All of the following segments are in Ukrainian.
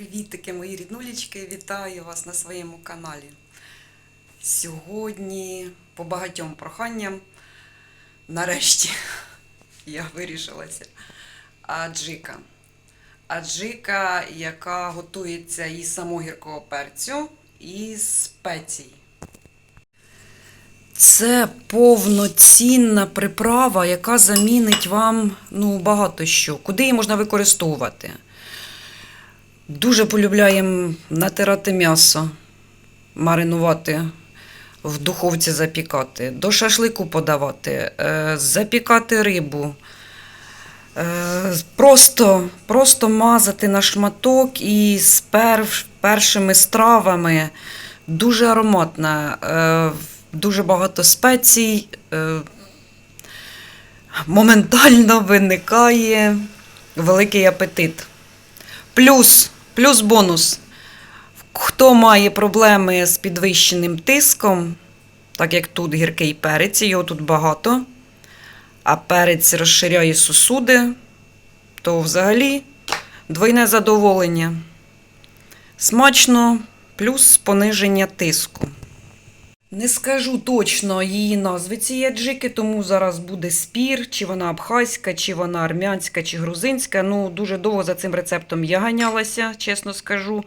Привітики, мої ріднулічки! Вітаю вас на своєму каналі. Сьогодні, по багатьом проханням, нарешті я вирішилася. Аджика. Аджика, яка готується із самогіркого перцю і спецій. Це повноцінна приправа, яка замінить вам ну, багато що. Куди її можна використовувати? Дуже полюбляємо натирати м'ясо, маринувати, в духовці запікати, до шашлику подавати, е, запікати рибу. Е, Просто, просто мазати на шматок і з пер- першими стравами. Дуже ароматна, е, дуже багато спецій. Моментально виникає великий апетит. Плюс, плюс бонус. Хто має проблеми з підвищеним тиском, так як тут гіркий перець, його тут багато, а перець розширяє сосуди, то взагалі двойне задоволення. Смачно, плюс пониження тиску. Не скажу точно її назви цієї аджики, тому зараз буде спір, чи вона абхазька, чи вона армянська, чи грузинська. Ну, дуже довго за цим рецептом я ганялася, чесно скажу.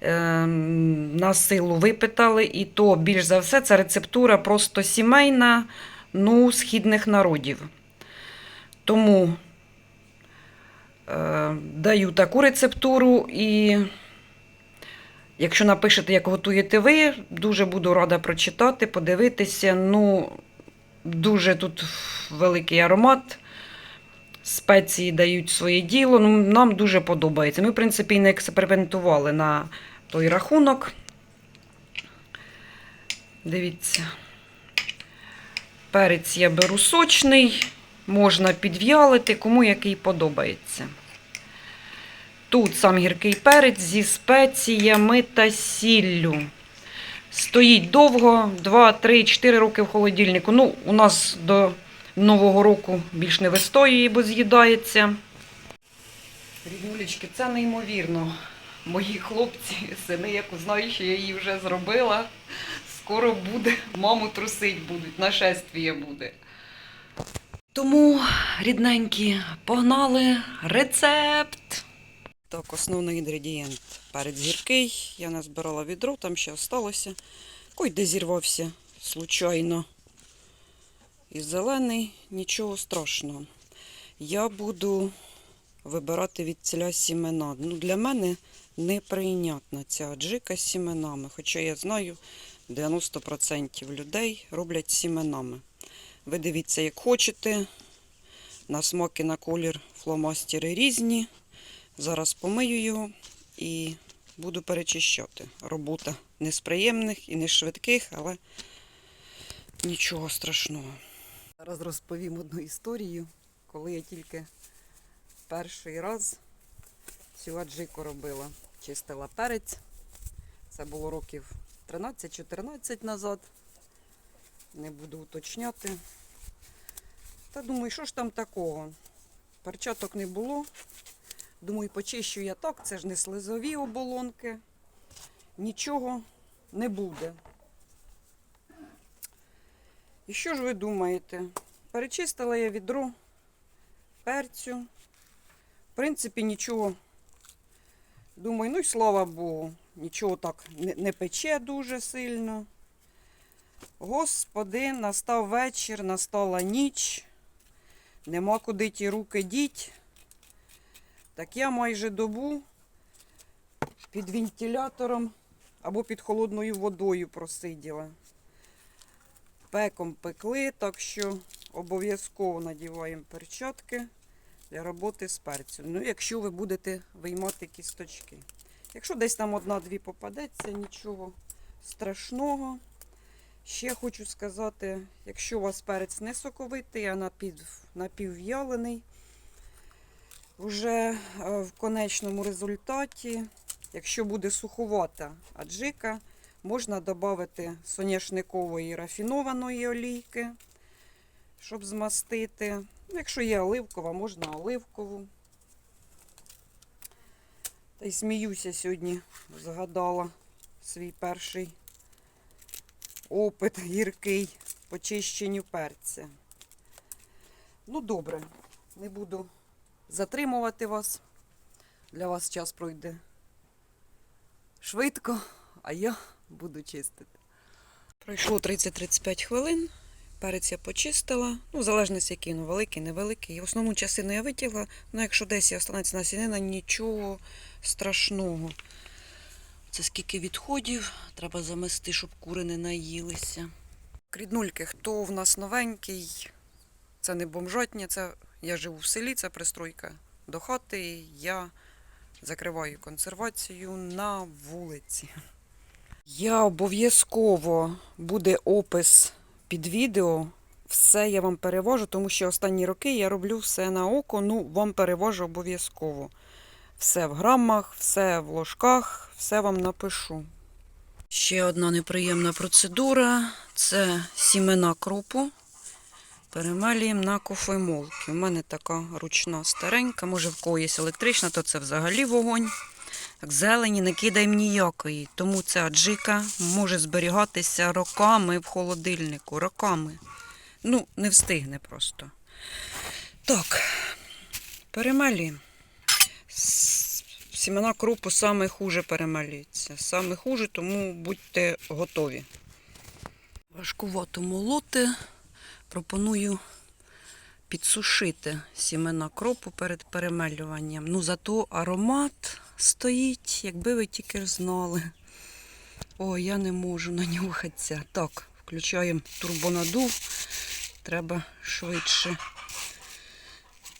Ем, на силу випитали, і то більш за все ця рецептура просто сімейна, ну, східних народів. Тому е, даю таку рецептуру і. Якщо напишете, як готуєте ви, дуже буду рада прочитати, подивитися. Ну, дуже тут великий аромат. Спеції дають своє діло. Ну, нам дуже подобається. Ми, в принципі, не експериментували на той рахунок. Дивіться. Перець я беру сочний, можна підв'ялити, кому який подобається. Тут сам гіркий перець зі спеціями та сіллю. Стоїть довго, 2, 3, 4 роки в холодильнику. Ну, у нас до Нового року більш не вистоює, бо з'їдається. Ріднулечки, це неймовірно. Мої хлопці, сини, як узнають, що я її вже зробила. Скоро буде, маму трусить будуть, нашествіє буде. Тому, рідненькі, погнали рецепт. Так, основний інгредієнт перець гіркий. Я назбирала відро, там ще залишилося. Кой де зірвався случайно. І зелений, нічого страшного. Я буду вибирати від ціля сімена. Ну, для мене неприйнятна ця аджика з сіменами. Хоча я знаю, 90% людей роблять сіменами. Ви дивіться, як хочете. На смак і на колір фломастери різні. Зараз помию його і буду перечищати. Робота не з приємних і не з швидких, але нічого страшного. Зараз розповім одну історію, коли я тільки перший раз цю аджику робила. Чистила перець. Це було років 13-14 назад. Не буду уточняти. Та думаю, що ж там такого? Перчаток не було. Думаю, почищу я так, це ж не слизові оболонки. Нічого не буде. І що ж ви думаєте? Перечистила я відро перцю. В принципі, нічого. Думаю, ну й слава Богу, нічого так не пече дуже сильно. Господи, настав вечір, настала ніч. Нема куди ті руки діть. Так я майже добу під вентилятором або під холодною водою просиділа. Пеком пекли, так що обов'язково надіваємо перчатки для роботи з перцем. Ну, якщо ви будете виймати кісточки. Якщо десь там одна-дві попадеться, нічого страшного. Ще хочу сказати, якщо у вас перець не соковитий, а напів, напівв'ялений, вже е, в конечному результаті, якщо буде суховата аджика, можна додати соняшникової рафінованої олійки, щоб змастити. Якщо є оливкова, можна оливкову. Та й сміюся сьогодні, згадала свій перший опит гіркий по чищенню перця. Ну, добре, не буду затримувати вас. Для вас час пройде швидко, а я буду чистити. Пройшло 30-35 хвилин. Перець я почистила. Ну, в залежності, який він великий, невеликий. Основну частину я витягла, ну якщо десь останеться насінина, нічого страшного. Це скільки відходів, треба замести, щоб кури не наїлися. Кріднульки, хто в нас новенький, це не бомжотня, це я живу в селі, це пристройка до хати. Я закриваю консервацію на вулиці. Я обов'язково буде опис під відео. Все я вам перевожу, тому що останні роки я роблю все на око, ну вам перевожу обов'язково. Все в грамах, все в ложках, все вам напишу. Ще одна неприємна процедура це сімена крупу. Перемелюємо на кофемолки. У мене така ручна старенька, може в кого є електрична, то це взагалі вогонь. Так, зелені не кидаємо ніякої, тому ця аджика може зберігатися роками в холодильнику. Роками. Ну, не встигне просто. Так, перемелюємо. С- Сімена крупу саме хуже перемелюються. Саме хуже, тому будьте готові. Важкувато молоти. Пропоную підсушити сімена кропу перед перемелюванням. Ну, зато аромат стоїть, якби ви тільки знали. О, я не можу нанюхатися. Так, включаємо турбонадув. Треба швидше,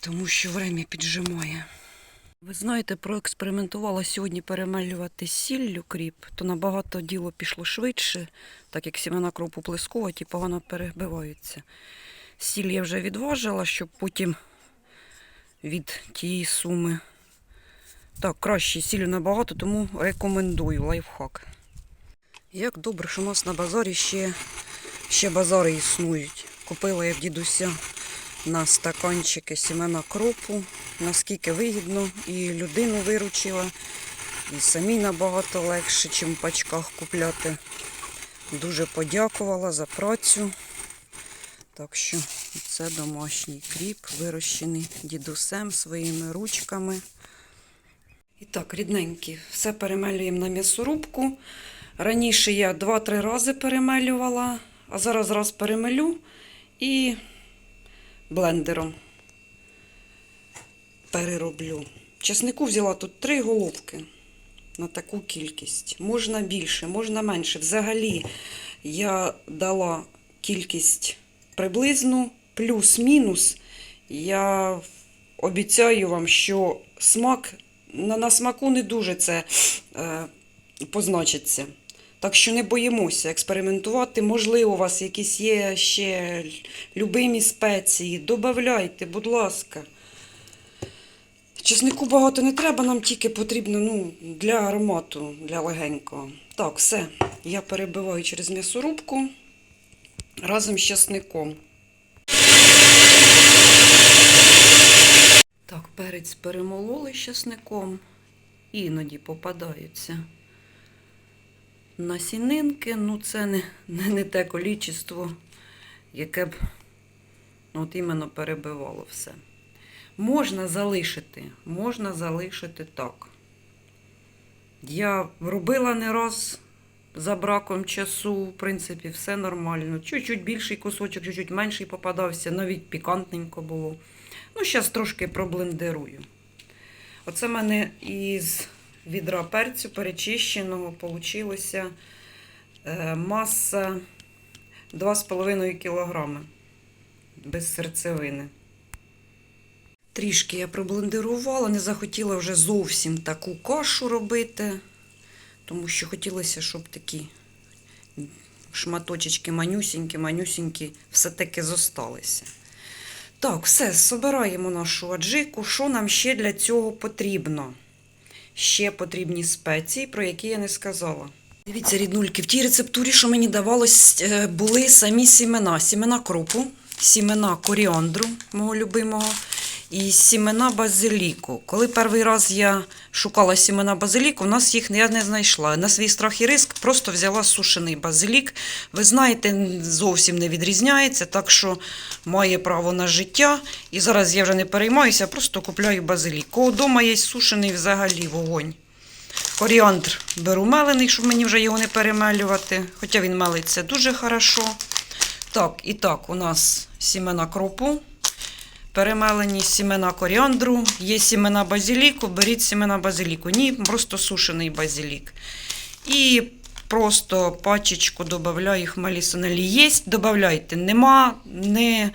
тому що время піджимає. Ви знаєте, проекспериментувала сьогодні перемелювати сіллю кріп, то набагато діло пішло швидше, так як сімена кропу плескуваті погано перебиваються. Сіль я вже відважила, щоб потім від тієї суми. Так, краще сілю набагато, тому рекомендую лайфхак. Як добре, що у нас на базарі ще, ще базари існують. Купила я в дідуся на стаканчики сімена кропу, наскільки вигідно, і людину виручила, і самі набагато легше, ніж в пачках купляти. Дуже подякувала за працю. Так що це домашній кріп, вирощений дідусем своїми ручками. І так, рідненькі, все перемелюємо на м'ясорубку. Раніше я 2-3 рази перемелювала, а зараз раз перемелю і блендером перероблю. Часнику взяла тут 3 головки на таку кількість. Можна більше, можна менше. Взагалі я дала кількість приблизну, плюс-мінус. Я обіцяю вам, що смак на, на смаку не дуже це е, позначиться. Так що не боїмося експериментувати. Можливо, у вас якісь є ще любимі спеції. Добавляйте, будь ласка. Чеснику багато не треба, нам тільки потрібно ну, для аромату, для легенького. Так, все. Я перебиваю через м'ясорубку разом з чесником. Так, перець перемололи з чесником. Іноді попадаються насінинки. Ну, це не, не, не те колічество, яке б ну, от іменно перебивало все. Можна залишити, можна залишити так. Я робила не раз за браком часу, в принципі, все нормально. Чуть-чуть більший кусочок, чуть-чуть менший попадався, навіть пікантненько було. Ну, зараз трошки проблендерую. Оце в мене із відра перцю перечищеного вийшла маса 2,5 кг без серцевини. Трішки я проблендерувала, не захотіла вже зовсім таку кашу робити, тому що хотілося, щоб такі шматочечки манюсінькі, манюсінькі все-таки зосталися. Так, все, збираємо нашу аджику. Що нам ще для цього потрібно? Ще потрібні спеції, про які я не сказала. Дивіться, ріднульки, в тій рецептурі, що мені давалось, е, були самі сімена. Сімена кропу, сімена коріандру, мого любимого, і сімена базиліку. Коли перший раз я шукала сімена базиліку, у нас їх я не знайшла. На свій страх і риск просто взяла сушений базилік. Ви знаєте, зовсім не відрізняється, так що має право на життя. І зараз я вже не переймаюся, просто купляю базилік. Кого вдома є сушений взагалі вогонь. Коріандр беру мелений, щоб мені вже його не перемелювати. Хоча він мелиться дуже хорошо. Так, і так, у нас сімена кропу, перемелені сімена коріандру, є сімена базиліку, беріть сімена базиліку. Ні, просто сушений базилік. І просто пачечку додаю хмелі Є, додавайте. Нема, не,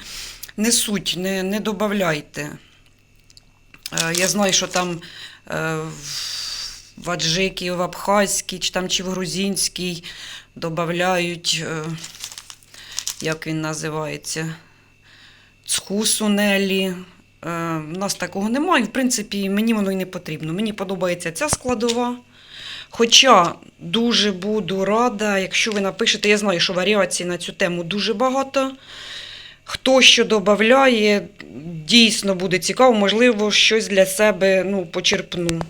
не суть, не, не додавайте. Е, Я знаю, що там е, в аджикій, в абхазькій, чи там чи в грузинській додають, е, як він називається, цхусунелі. У нас такого немає. В принципі, мені воно і не потрібно. Мені подобається ця складова. Хоча дуже буду рада, якщо ви напишете, я знаю, що варіацій на цю тему дуже багато. Хто що додає, дійсно буде цікаво, можливо, щось для себе ну, почерпну.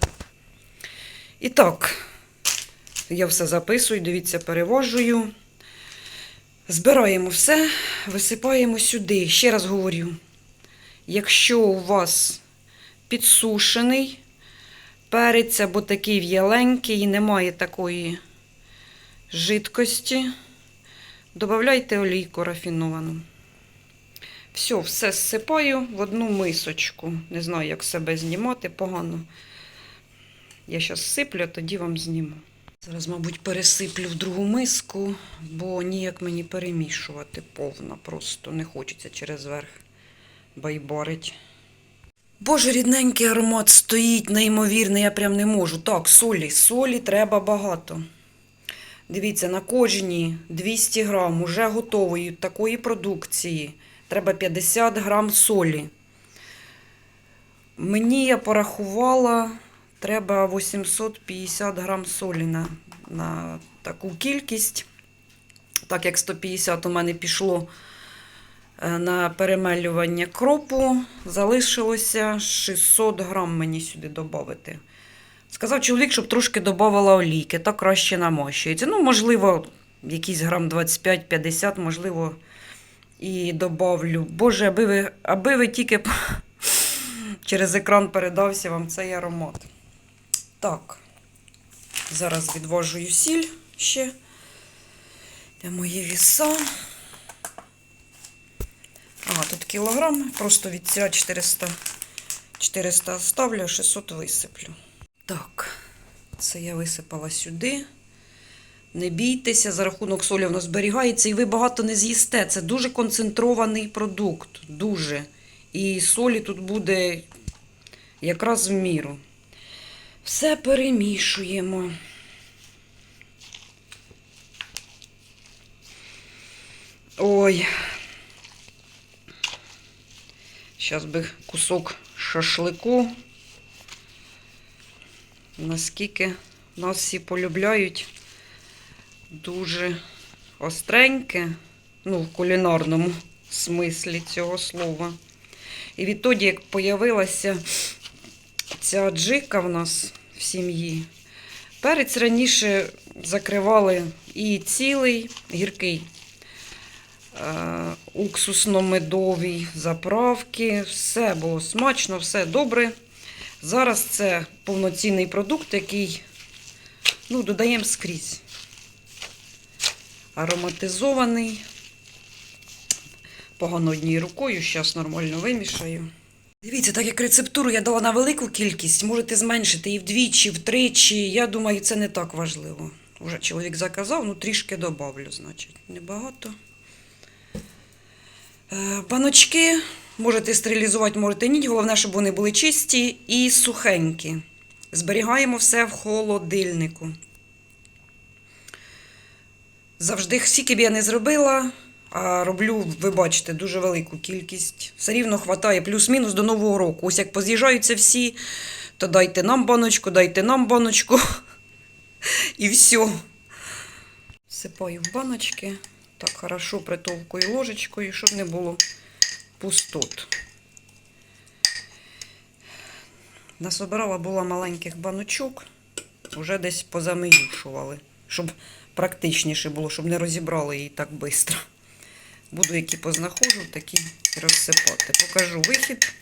І так, я все записую, дивіться, перевожую. Збираємо все, висипаємо сюди. Ще раз говорю: якщо у вас підсушений перець або такий в'яленький і немає такої жидкості, додавайте олійку рафіновану. Все, все зсипаю в одну мисочку. Не знаю, як себе знімати погано. Я зараз сиплю, тоді вам зніму. Зараз, мабуть, пересиплю в другу миску, бо ніяк мені перемішувати повно. Просто не хочеться через верх байбарить. Боже, рідненький аромат стоїть, неймовірний, я прям не можу. Так, солі, солі треба багато. Дивіться, на кожній 200 грам уже готової такої продукції. Треба 50 грам солі. Мені я порахувала, треба 850 грам солі на, на таку кількість. Так як 150 у мене пішло е, на перемелювання кропу, залишилося 600 грам мені сюди додати. Сказав чоловік, щоб трошки додавала олійки, так краще намощується. Ну, можливо, якийсь грам 25-50, можливо, і добавлю. Боже, аби ви, аби ви тільки через екран передався вам цей аромат. Так, зараз відвожую сіль ще. Де мої віса. А, тут кілограм, просто від ця 400, 400 ставлю, 600 висиплю. Так, це я висипала сюди. Не бійтеся, за рахунок солі воно зберігається, і ви багато не з'їсте. Це дуже концентрований продукт. Дуже. І солі тут буде якраз в міру. Все перемішуємо. Ой. Зараз би кусок шашлику. Наскільки нас всі полюбляють дуже остреньке, ну, в кулінарному смислі цього слова. І відтоді, як появилася ця джика в нас в сім'ї, перець раніше закривали і цілий, гіркий, е, уксусно-медовий, заправки, все було смачно, все добре. Зараз це повноцінний продукт, який ну, додаємо скрізь. Ароматизований. Погано однією рукою, зараз нормально вимішаю. Дивіться, так як рецептуру я дала на велику кількість, можете зменшити і вдвічі, втричі. Я думаю, це не так важливо. Уже чоловік заказав, ну трішки добавлю, значить, небагато. Е, Баночки можете стерилізувати, можете ні. Головне, щоб вони були чисті і сухенькі. Зберігаємо все в холодильнику. Завжди, скільки б я не зробила, а роблю, ви бачите, дуже велику кількість. Все рівно хватає плюс-мінус до Нового року. Ось як поз'їжджаються всі, то дайте нам баночку, дайте нам баночку. І все. Сипаю в баночки. Так, хорошо притовкою ложечкою, щоб не було пустот. Насобирала була маленьких баночок, вже десь позамиюшували, щоб практичніше було, щоб не розібрали її так швидко. Буду, які познаходжу, такі розсипати. Покажу вихід.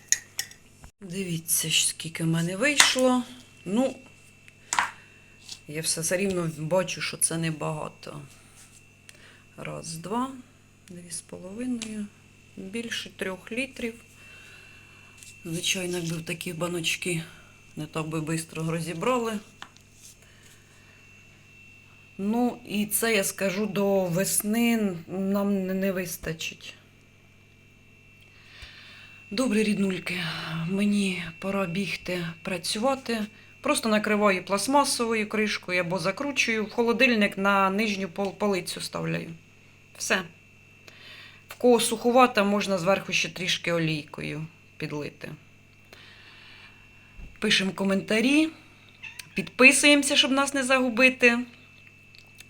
Дивіться, скільки в мене вийшло. Ну, я все все рівно бачу, що це небагато. Раз, два, дві з половиною, більше трьох літрів. Звичайно, якби в такі баночки не так би швидко розібрали. Ну, і це я скажу до весни нам не- вистачить. Добре, ріднульки, мені пора бігти працювати. Просто накриваю пластмасовою кришкою або закручую в холодильник на нижню полицю ставляю. Все. В кого суховата, можна зверху ще трішки олійкою підлити. Пишемо коментарі, підписуємося, щоб нас не загубити.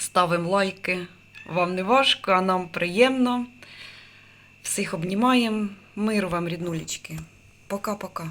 Ставимо лайки. Вам не важко, а нам приємно. Всіх обнімаємо. Миру вам, ріднулечки. Пока-пока.